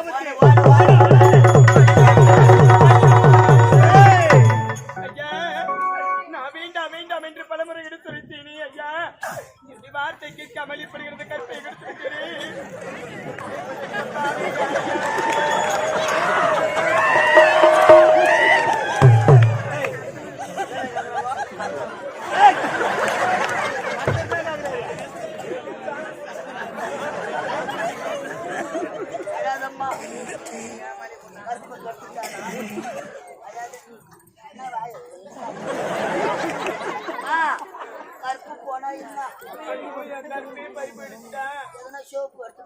ஆபத்திலே ஓடு ஓடு கருப்பு போனா என்ன? எதனா ஷோப்பு எடுத்து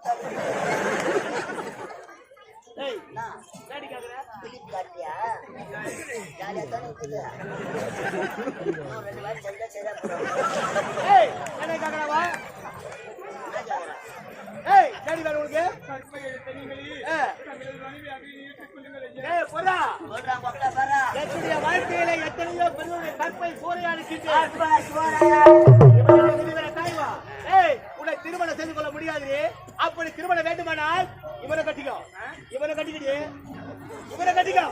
காட்டுறியா ஜாலியா தானே எத்தனையோ பெரியவர்கள் கற்பை சோறையா இருக்கின்றேன் உன்னை திருமணம் செய்து கொள்ள முடியாது அப்படி திருமணம் வேண்டுமானால் இவரை கட்டிக்கோ. இவரை கட்டிக்கிட்டு இவரை கட்டிக்கோ.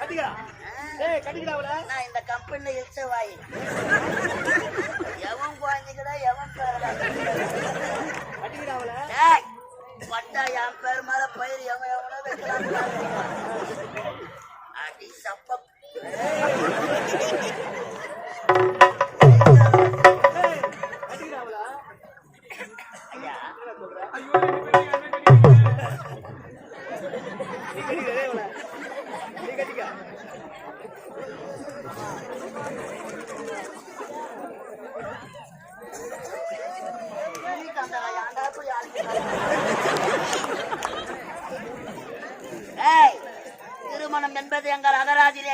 கட்டிக்கா. ஏய் கட்டிக்கடா நான் இந்த கம்பெனில எச்ச வாய். எவன் குழந்தைகடா எவன் பேரடா கட்டிக்கடா அவள. ஏய் பட்டா என் பேர் மேல பயிர் எவன் எவன் Adi sapek.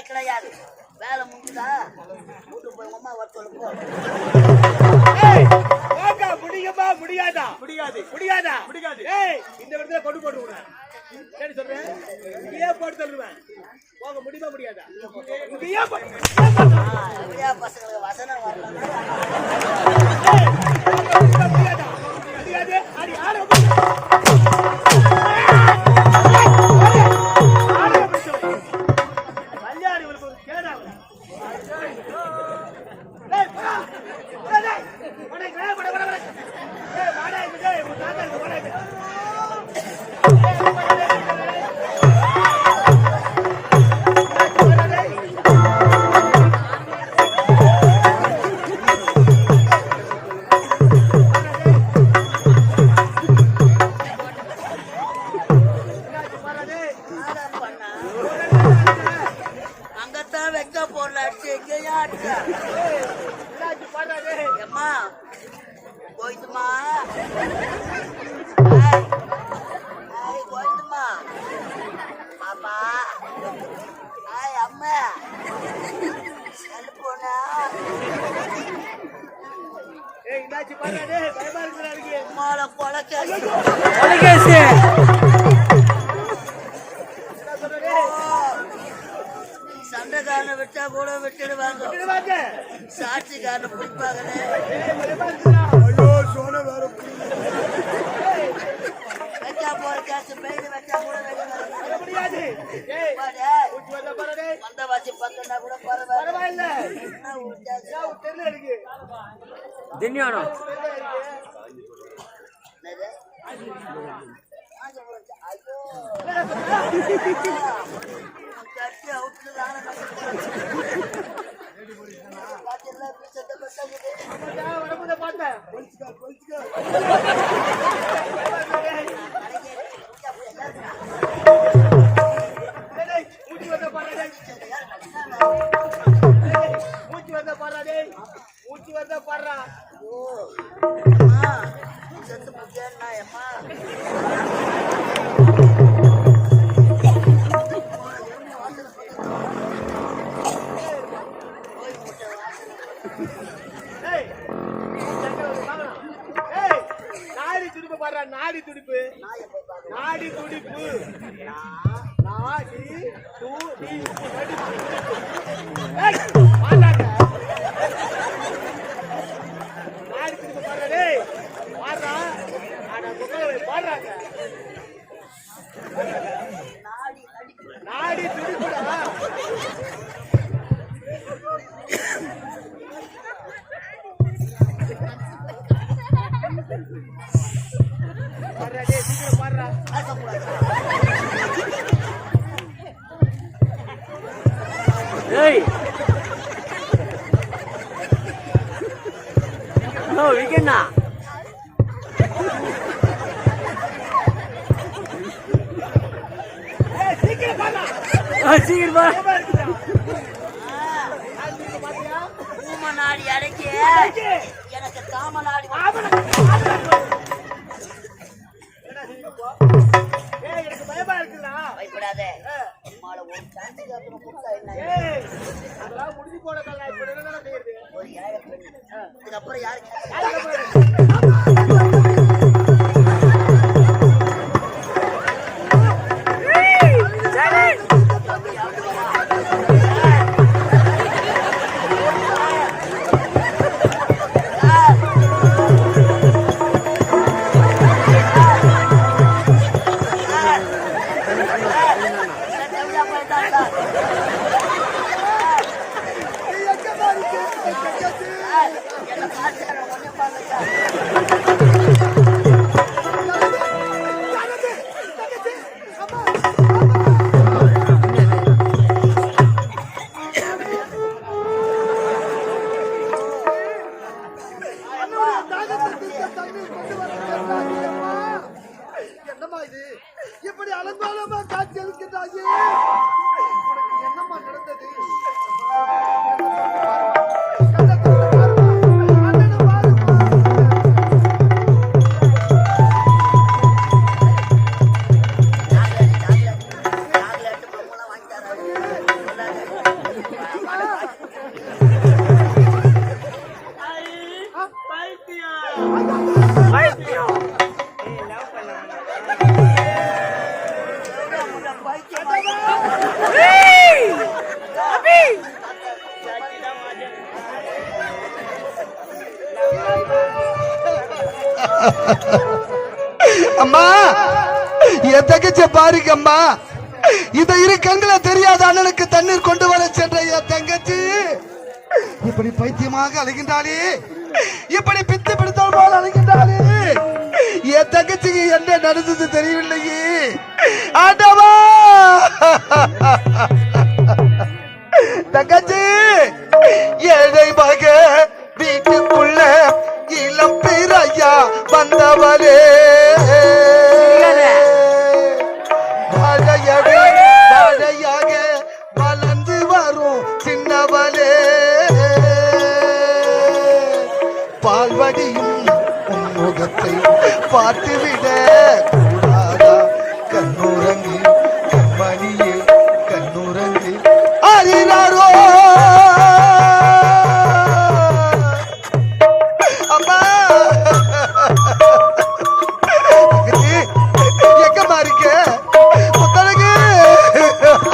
கிடையாது. வேலை முடிஞ்சா வீட்டுக்கு போய் அம்மா வர முடியாதா? முடியாது. முடியாதா? முடியாது. ஏய் இந்த இடத்துல கொண்டு போட்டு விடுறேன். சரி சொல்றேன். போட்டு தள்ளுவேன். போக முடியுமா முடியாதா? இங்கேயே பசங்களுக்கு வசதி கோயிட்டுமா கோயிட்டுமா பாப்பா. ஆய் அம்மா. போனா ஏய் இதாச்சு பாருங்க கொலை கேசு வந்த வாசி பத்தனா கூட பரவாயில்ல. தின்யானம் தட்டி அவுட்டு தானே பார்த்தேன். டூ விக்கண்ணா ஊமநாடி அடைக்க எனக்கு தாமநாடி பயப்படாத அப்புறம் போன காலம் இப்ப என்ன செய்யறது? இதுக்கப்புறம் யாருக்கு Gracias. அம்மா எத்தகிச்ச பாருங்கம்மா. இத இரு கண்களை தெரியாத அண்ணனுக்கு தண்ணீர் கொண்டு வர சென்ற என் தங்கச்சி. இப்படி பைத்தியமாக அழுகின்றாளே. இப்படி பித்து பிடித்தால் போல் அழுகின்றாளே. என் தங்கச்சிக்கு என்ன நடந்தது தெரியவில்லையே. ஆண்டவா! தங்கச்சி என்னை மக வீட்டுக்குள்ள செல்லம் பிறையா வந்தவளே.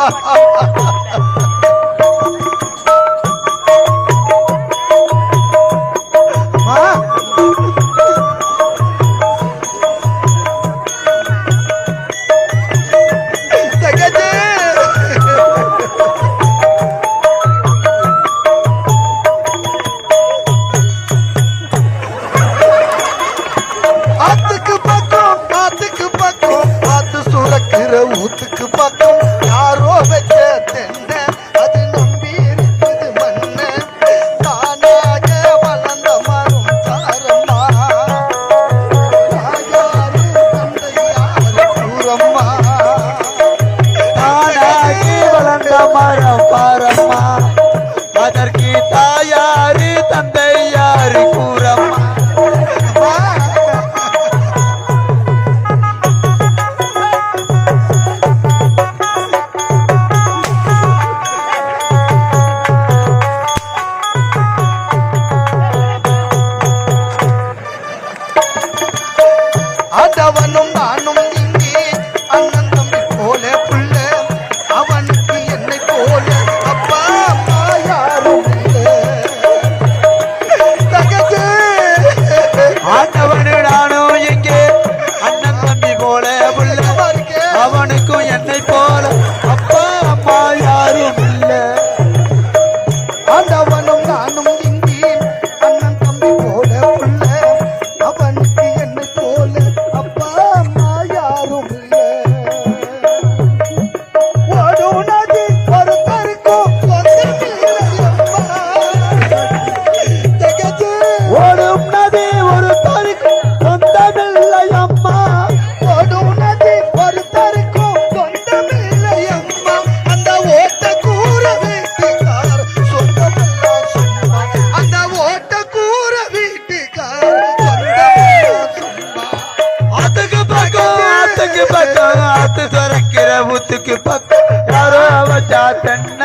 Ha ha ha ha! பக்கம் ஆத்து துறக்கிற ஊத்துக்கு பக்கம். யாரோ வச்சா தென்ன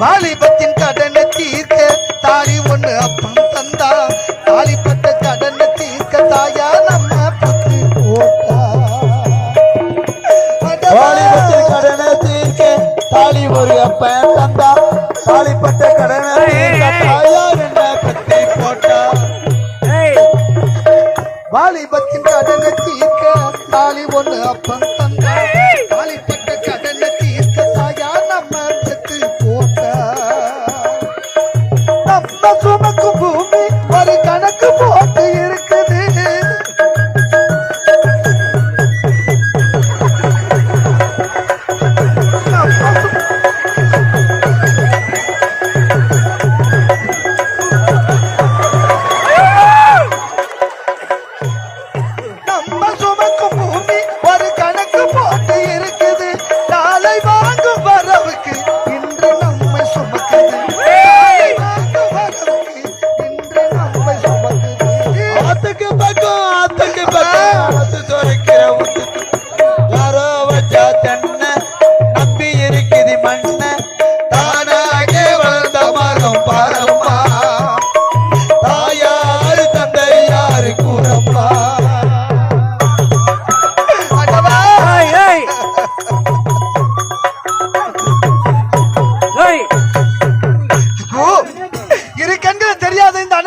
வாலிபத்தின் கடனை தீர்க்க தாலி ஒண்ணு அப்பம் தந்தா. தாலிப்பட்ட கடனை தீர்க்க தாயா நம்ம பத்து போட்டா. வாலிபத்தில் கடனை தீர்க்க தாலி ஒரு அப்பன் தந்தா. தாலிப்பட்ட கடனை தீர்க்க தாயார் என்ன பத்தி போட்டா. ஏய். வாலிபத்தின் கடனை தீர்க்க தாலி ஒண்ணு அப்பம்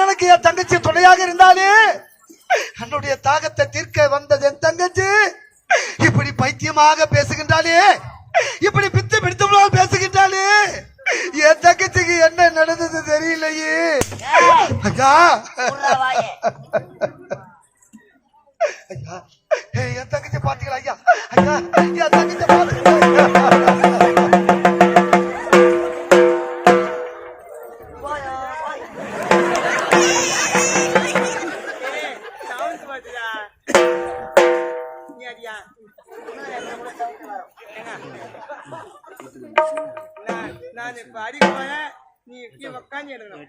அண்ணனுக்கு என் தங்கச்சி துணையாக இருந்தாலே என்னுடைய தாகத்தை தீர்க்க வந்தது என் தங்கச்சி. இப்படி பைத்தியமாக பேசுகின்றாலே இப்படி பித்து பிடித்து பேசுகின்றாலே என் தங்கச்சிக்கு என்ன நடந்தது தெரியலையே. ஐயா. ஐயா. என் தங்கச்சி பாத்தீங்களா? ஐயா ஐயா நான் இப்ப அடிக்க போறேன் நீ இப்படி உக்காந்து எடுக்கணும்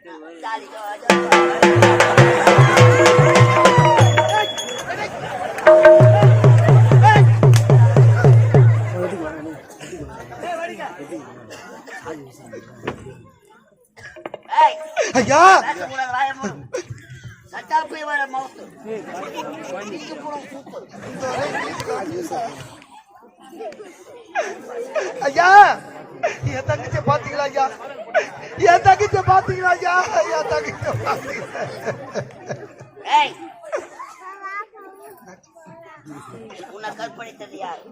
ஐயா இடிக்கு போடும் சூப்பு. ஐயா என் தங்கச்சி பாத்தீங்களா ஐயா என் தங்கச்சி பாத்தீங்களா ஐயா என் தங்கச்சி பாத்தீங்களா. உன்னை கற்பழித்தது யாரு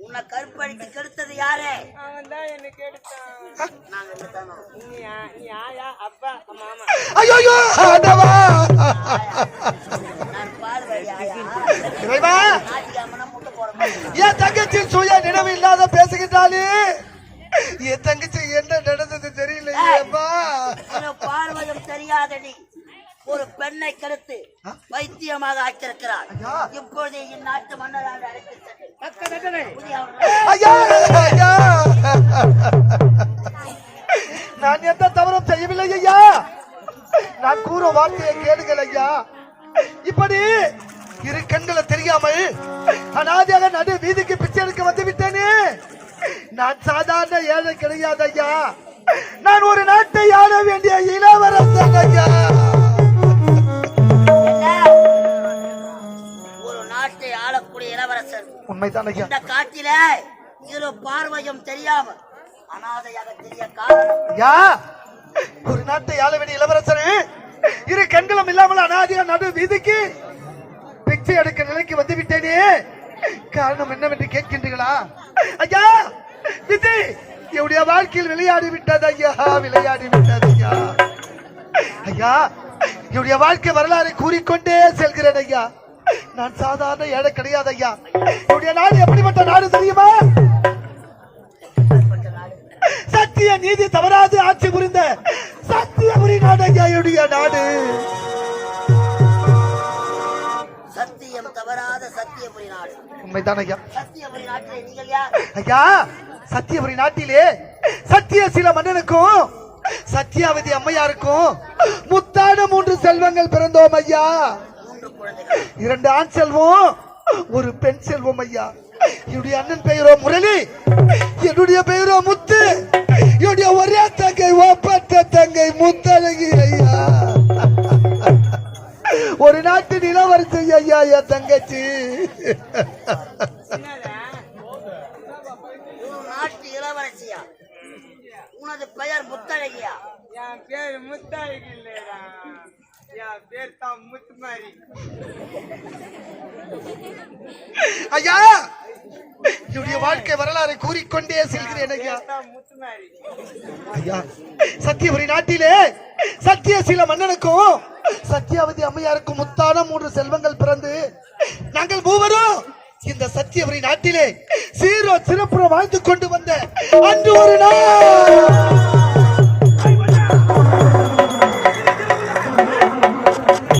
உன்னை கற்பழித்து கெடுத்தது யாரு? அவன் தான் என்ன கேட்டான் நாங்க இங்க தானோ. நீ யா- நீ ஆயா அப்பா மாமா. ஐயோ ஆண்டவா! நான். என் தங்கச்சி சுய நினைவு இல்லாத பேசுகின்றாளே. என் தங்கச்சி என்ன நடந்தது தெரியலையேப்பா பார்வையும் தெரியாத நீ ஒரு பெண்ணை கெடுத்து வைத்தியமாக ஆக்கியிருக்கிறார். இப்பொழுது இந்நாட்டு மன்னராக அழைத்து ஐயா! ஐயா! நான் எந்த தவறும் செய்யவில்லை ஐயா! நான் கூற வார்த்தையை கேளுங்கள் ஐயா! இப்படி இரு கண்களை தெரியாமல் அனாதையாக நடு வீதிக்கு பிச்சை எடுக்க வந்து விட்டேனே! நான் சாதாரண ஏழை கிடையாது ஐயா! நான் ஒரு நாட்டை ஆள வேண்டிய இளவரசன் ஐயா! ஒரு நாட்டை ஆளக்கூடிய இளவரசன். உண்மைதான் ஐயா. இந்த காட்டில இரு பார்வையும் தெரியாம அனாதையாக தெரிய காரணம். ஐயா ஒரு நாட்டை ஆள வேண்டிய இளவரசன் இரு கண்களும் இல்லாமல் அனாதையா நடு வீதிக்கு பிச்சை எடுக்க நிலைக்கு வந்து விட்டேனே காரணம் என்னவென்று கேட்கின்றீர்களா? ஐயா விதி என்னுடைய வாழ்க்கையில் விளையாடி விட்டது ஐயா விளையாடி விட்டது ஐயா. ஐயா என்னுடைய வாழ்க்கை வரலாறை கூறிக்கொண்டே செல்கிறேன் ஐயா. நான் சாதாரண ஏழை கிடையாது ஐயா. என்னுடைய நாடு எப்படிப்பட்ட நாடு தெரியுமா? சத்திய நீதி தவறாது ஆட்சி புரிந்த சத்தியபுரி நாடு ஐயா என்னுடைய நாடு. சத்தியம் தவறாத சத்தியபுரி நாடு. உண்மைதான் ஐயா. சத்தியபுரி நாட்டிலே நீங்கள் யார்? ஐயா சத்தியபுரி நாட்டிலே சத்திய சில மன்னனுக்கும் சத்தியாவதி அம்மையாருக்கும் முத்தான மூன்று செல்வங்கள் பிறந்தோம் ஐயா. இரண்டு ஆண் செல்வம் ஒரு பெண் செல்வம் ஐயா. என்னுடைய அண்ணன் பெயரோ முரளி என்னுடைய பெயரோ முத்து என்னுடைய ஒரே தங்கை ஒப்பற்ற தங்கை முத்தழகி ஐயா. ஒரு நாட்டு நிலவரசி ஐயா என் தங்கச்சி. இளவரசியா? உனது பெயர் முத்தழகியா? என் பேர் முத்தாளிக்கு இல்லடா. என் ஐயா! என்னுடைய வாழ்க்கை வரலாறு கூறிக்கொண்டே செல்கிறேன் ஐயா. ஐயா சத்தியபுரி நாட்டிலே சத்திய சில மன்னனுக்கும் சத்தியாவதி அம்மையாருக்கும் முத்தான மூன்று செல்வங்கள் பிறந்து நாங்கள் மூவரும் இந்த சத்தியபுரி நாட்டிலே சீரோ சிறப்புற வாழ்ந்து கொண்டு வந்த அன்று ஒரு நாள்.